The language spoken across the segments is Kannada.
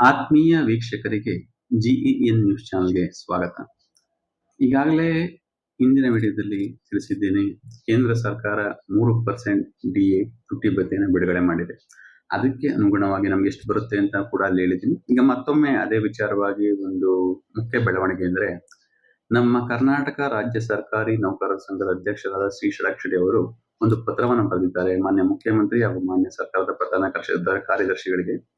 ಆತ್ಮೀಯ ವೀಕ್ಷಕರಿಗೆ ಜಿಇಎನ್ ನ್ಯೂಸ್ ಚಾನಲ್ಗೆ ಸ್ವಾಗತ. ಈಗಾಗಲೇ ಇಂದಿನ ವಿಡಿಯೋದಲ್ಲಿ ತಿಳಿಸಿದ್ದೇನೆ, ಕೇಂದ್ರ ಸರ್ಕಾರ ಮೂರು ಪರ್ಸೆಂಟ್ ಡಿ ಎ ತುಟ್ಟಿ ಭತ್ತೆಯನ್ನು ಬಿಡುಗಡೆ ಮಾಡಿದೆ. ಅದಕ್ಕೆ ಅನುಗುಣವಾಗಿ ನಮ್ಗೆ ಎಷ್ಟು ಬರುತ್ತೆ ಅಂತ ಕೂಡ ಅಲ್ಲಿ ಹೇಳಿದ್ದೀನಿ. ಈಗ ಮತ್ತೊಮ್ಮೆ ಅದೇ ವಿಚಾರವಾಗಿ ಒಂದು ಮುಖ್ಯ ಬೆಳವಣಿಗೆ ಅಂದರೆ, ನಮ್ಮ ಕರ್ನಾಟಕ ರಾಜ್ಯ ಸರ್ಕಾರಿ ನೌಕರರ ಸಂಘದ ಅಧ್ಯಕ್ಷರಾದ ಶ್ರೀ ಷಡಾಕ್ಷರಿ ಅವರು ಒಂದು ಪತ್ರವನ್ನು ಬರೆದಿದ್ದಾರೆ. ಮಾನ್ಯ ಮುಖ್ಯಮಂತ್ರಿ ಹಾಗೂ ಮಾನ್ಯ ಸರ್ಕಾರದ ಪ್ರಧಾನ ಕಾರ್ಯ- ಕಾರ್ಯದರ್ಶಿಗಳಿಗೆ.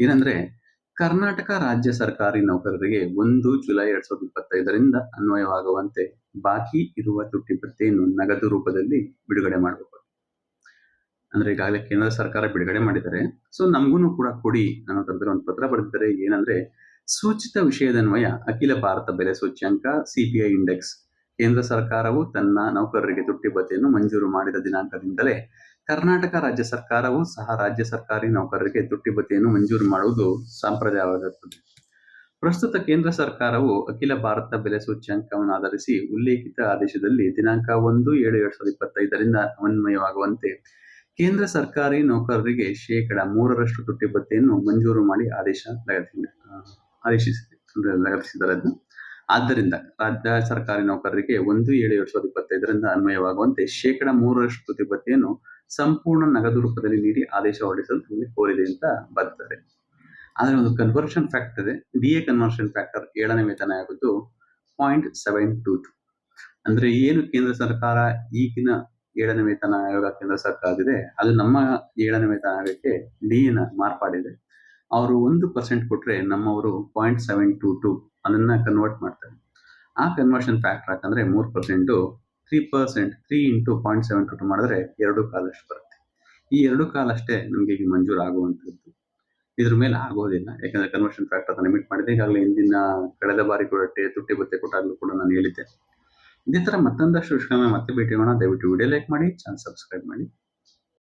ಏನಂದ್ರೆ ಕರ್ನಾಟಕ ರಾಜ್ಯ ಸರ್ಕಾರಿ ನೌಕರರಿಗೆ ಒಂದು ಜುಲೈ ಎರಡ್ ಸಾವಿರದ ಇಪ್ಪತ್ತೈದರಿಂದ ಅನ್ವಯವಾಗುವಂತೆ ಬಾಕಿ ಇರುವ ತುಟ್ಟಿ ಭತ್ಯೆಯನ್ನು ನಗದು ರೂಪದಲ್ಲಿ ಬಿಡುಗಡೆ ಮಾಡಬೇಕು. ಅಂದ್ರೆ ಈಗಾಗಲೇ ಕೇಂದ್ರ ಸರ್ಕಾರ ಬಿಡುಗಡೆ ಮಾಡಿದ್ದಾರೆ. ಸೊ ನಮಗೂ ಕೂಡ ಕೊಡಿ ಅನ್ನೋ ತರದಲ್ಲಿ ಒಂದು ಪತ್ರ ಬರೆದಿದ್ದಾರೆ. ಏನಂದ್ರೆ ಸೂಚಿತ ವಿಷಯದನ್ವಯ ಅಖಿಲ ಭಾರತ ಬೆಲೆ ಸೂಚ್ಯಂಕ ಸಿಪಿಐ ಇಂಡೆಕ್ಸ್ ಕೇಂದ್ರ ಸರ್ಕಾರವು ತನ್ನ ನೌಕರರಿಗೆ ತುಟ್ಟಿ ಭತ್ಯೆಯನ್ನು ಮಂಜೂರು ಮಾಡಿದ ದಿನಾಂಕದಿಂದಲೇ ಕರ್ನಾಟಕ ರಾಜ್ಯ ಸರ್ಕಾರವು ಸಹ ರಾಜ್ಯ ಸರ್ಕಾರಿ ನೌಕರರಿಗೆ ತುಟ್ಟಿ ಭತ್ಯೆಯನ್ನು ಮಂಜೂರು ಮಾಡುವುದು ಸಂಪ್ರದಾಯವಾಗಿರುತ್ತದೆ ಪ್ರಸ್ತುತ ಕೇಂದ್ರ ಸರ್ಕಾರವು ಅಖಿಲ ಭಾರತ ಬೆಲೆ ಸೂಚ್ಯಂಕವನ್ನು ಆಧರಿಸಿ ಉಲ್ಲೇಖಿತ ಆದೇಶದಲ್ಲಿ ದಿನಾಂಕ ಒಂದು ಏಳು ಎರಡ್ ಸಾವಿರದ ಇಪ್ಪತ್ತೈದರಿಂದ ಅನ್ವಯವಾಗುವಂತೆ ಕೇಂದ್ರ ಸರ್ಕಾರಿ ನೌಕರರಿಗೆ ಶೇಕಡ ಮೂರರಷ್ಟು ತುಟ್ಟಿ ಭತ್ಯೆಯನ್ನು ಮಂಜೂರು ಮಾಡಿ ಆದೇಶ ಲಗತ್ತಿದೆ. ಆದೇಶಿಸಿದೆ. ಲಗತ್ತಿಸಿದ್ದಾರೆ ಅದನ್ನ ಆದ್ದರಿಂದ ರಾಜ್ಯ ಸರ್ಕಾರಿ ನೌಕರರಿಗೆ ಒಂದು ಏಳು ಎರಡ್ ಸಾವಿರದ ಇಪ್ಪತ್ತೈದರಿಂದ ಅನ್ವಯವಾಗುವಂತೆ ಶೇಕಡ ಮೂರರಷ್ಟು ಭತ್ಯೆಯನ್ನು ಸಂಪೂರ್ಣ ನಗದು ರೂಪದಲ್ಲಿ ನೀಡಿ ಆದೇಶ ಹೊರಡಿಸಲು ಕೋರಿದೆ ಅಂತ ಬರ್ತದೆ ಆದರೆ ಒಂದು ಕನ್ವರ್ಷನ್ ಫ್ಯಾಕ್ಟರ್ ಇದೆ. ಡಿ ಎ ಕನ್ವರ್ಷನ್ ಫ್ಯಾಕ್ಟರ್ ಏಳನೇ ವೇತನ ಆಗುವುದು ಪಾಯಿಂಟ್ ಸೆವೆನ್ ಟೂ ಟು ಅಂದ್ರೆ ಏನು ಕೇಂದ್ರ ಸರ್ಕಾರ ಈಗಿನ ಏಳನೇ ವೇತನ ಆಯೋಗ ಕೇಂದ್ರ ಸರ್ಕಾರ ಇದೆ ಅದು ನಮ್ಮ ಏಳನೇ ವೇತನ ಆಯೋಗಕ್ಕೆ ಡಿ ನ ಮಾರ್ಪಾಡಿದೆ. ಅವರು ಒಂದು ಪರ್ಸೆಂಟ್ ಕೊಟ್ರೆ ನಮ್ಮವರು ಪಾಯಿಂಟ್ ಸೆವೆನ್ ಟು ಟು ಅದನ್ನ ಕನ್ವರ್ಟ್ ಮಾಡ್ತಾರೆ. ಆ ಕನ್ವರ್ಷನ್ ಫ್ಯಾಕ್ಟರ್ ಯಾಕಂದ್ರೆ ಮೂರು percent three percent three into point seven two ಮಾಡಿದ್ರೆ ಎರಡು ಕಾಲಷ್ಟು ಬರುತ್ತೆ. ಈ ಎರಡು ಕಾಲಷ್ಟೇ ನಮಗೆ ಈಗ ಮಂಜೂರು ಆಗುವಂಥದ್ದು ಇದ್ರ ಮೇಲೆ ಆಗೋದಿಲ್ಲ. ಯಾಕಂದ್ರೆ ಕನ್ವರ್ಷನ್ ಫ್ಯಾಕ್ಟರ್ ಲಿಮಿಟ್ ಮಾಡಿದೆ ಈಗಾಗಲೇ ಹಿಂದಿನ ಕಳೆದ ಬಾರಿ ಕೂಡ ತುಟ್ಟಿ ಬತ್ತೆ ಕೊಟ್ಟಾಗಲೂ ಕೂಡ ನಾನು ಹೇಳಿದ್ದೆ. ಇದೇ ತರ ಮತ್ತೊಂದಷ್ಟು ವಿಷಯ ಮತ್ತೆ ಭೇಟಿ ಮಾಡೋಣ. ದಯವಿಟ್ಟು ವಿಡಿಯೋ ಲೈಕ್ ಮಾಡಿ ಚಾನಲ್ ಸಬ್ಸ್ಕ್ರೈಬ್ ಮಾಡಿ.